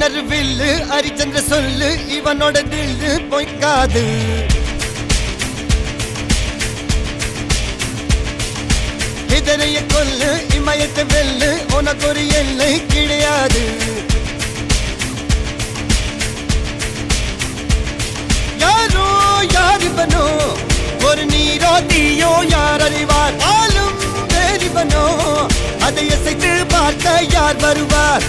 மின்னரு வில்லு ஹரிச்சந்திர சொல்லு இவனோட தில்லு பொய்க்காது. இதனைய கொல்லு இமயத்தை வெல்லு உனக்கு ஒரு எல்லை கிடையாது. யாரோ யாரிவனோ ஒரு நீரோ தீயோ யார் அறிவார்? ஆளும் வேறிவனோ அதை அசைத்து பார்க்க யார் வருவார்?